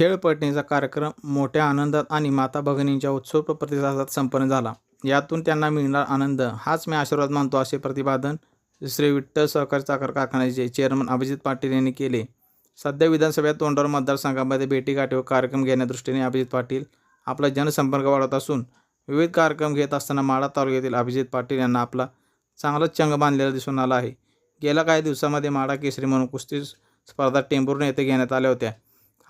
खेळपटणीचा कार्यक्रम मोठ्या आनंदात आणि माता भगिनींच्या उत्सुक प्रतिसादात संपन्न झाला. यातून त्यांना मिळणार आनंद. हाच मी आशीर्वाद मानतो असे प्रतिपादन श्री विठ्ठल सहकारी साखर कारखान्याचे चेअरमन अभिजित पाटील यांनी केले. सध्या विधानसभेत तोंडावर मतदारसंघामध्ये भेटीगाठी व कार्यक्रम घेण्यादृष्टीने अभिजित पाटील आपला जनसंपर्क वाढवत असून विविध कार्यक्रम घेत असताना माढा तालुक्यातील अभिजित पाटील यांना आपला चांगलाच चंग बांधलेला दिसून आला आहे. गेल्या काही दिवसामध्ये माढा केसरी म्हणून कुस्ती स्पर्धा टेंभुर्णी येथे घेण्यात आल्या होत्या.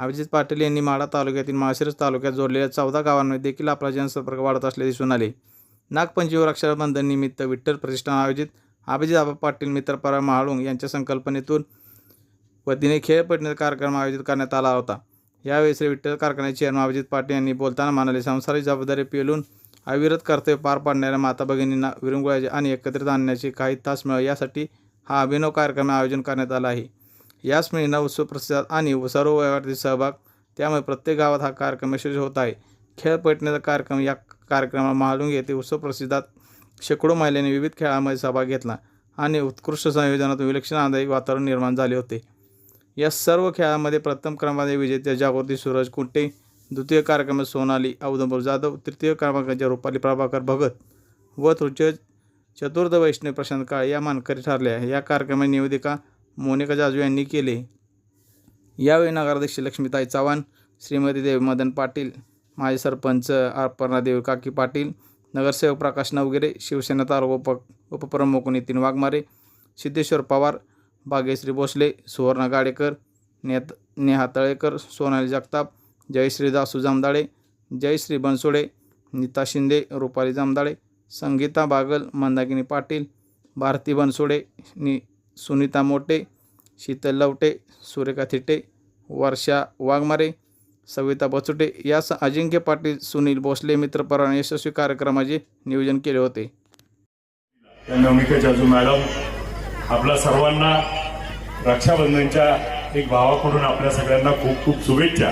अभिजित पाटील यांनी माढा तालुक्यातील माळशिरस तालुक्यात जोडलेल्या चौदा गावांमध्ये देखील आपला जनसंपर्क वाढत असल्याचे दिसून आले. नागपंचमीवर अक्षरबंधन निमित्त विठ्ठल प्रतिष्ठान आयोजित अभिजित आबा पाटील मित्रपरा महाळुंग यांच्या संकल्पनेतून वतीने खेळ खेळपटण्याचा कार्यक्रम आयोजित करण्यात आला होता. यावेळी श्री विठ्ठल कारखान्याचे चेअरमन अभिजित पाटील यांनी बोलताना म्हणाले संसारिक जबाबदारी पेलून अविरत कर्तव्य पार पाडणाऱ्या माता भगिनींना विरंगुळाचे आणि एकत्रित आणण्याचे काही तास मिळावे यासाठी हा अभिनव कार्यक्रम आयोजन करण्यात आला आहे. याच महिना उत्सव प्रतिसाद आणि सर्व वयावरती सहभाग त्यामुळे प्रत्येक गावात हा कार्यक्रम यशस्वी होत आहे. खेळ पेटण्याचा कार्यक्रम या कार्यक्रमात महालुंग येथे उत्सव प्रसिद्धात शेकडो महिलांनी विविध खेळामध्ये सहभाग घेतला आणि उत्कृष्ट संयोजनातून विलक्षण आनंदायी वातावरण निर्माण झाले होते. या सर्व खेळामध्ये प्रथम क्रमांकाचे विजेत्या जागृती सूरज कुंटे द्वितीय कार्यक्रमात सोनाली औदंबर जाधव तृतीय क्रमांकाच्या रुपाली प्रभाकर भगत व तृतीय चतुर्थ वैष्णव प्रशांत काळे या मानकरी ठरल्या या कार्यक्रमात निवेदिका मोनिका जाजू यांनी केले. यावेळी नगराध्यक्ष लक्ष्मीताई चव्हाण श्रीमती देवी मदन पाटील माजी सरपंच अर्पणा देवी काकी पाटील नगरसेवक प्रकाश नवगिरे शिवसेना तालुका उप उपप्रमुख नितीन वाघमारे सिद्धेश्वर पवार भाग्यश्री भोसले सुवर्ण गाडेकर नेत नेहा तळेकर सोनाली जगताप जयश्री दासू जामदाळे जयश्री बनसोडे नीता शिंदे रुपाली जामदाळे संगीता बागल मंदाकिनी पाटील भारती बनसोडे नि सुनीता मोटे शीतल लवटे सुरेखा थिटे वर्षा वाघमारे सविता बचुटे यास अजिंक्य पाटील सुनील भोसले मित्रपराने यशस्वी कार्यक्रमाचे नियोजन केले होते. नवनिका जाजू मॅडम आपल्या सर्वांना रक्षाबंधनच्या एक भावाकडून आपल्या सगळ्यांना खूप खूप शुभेच्छा.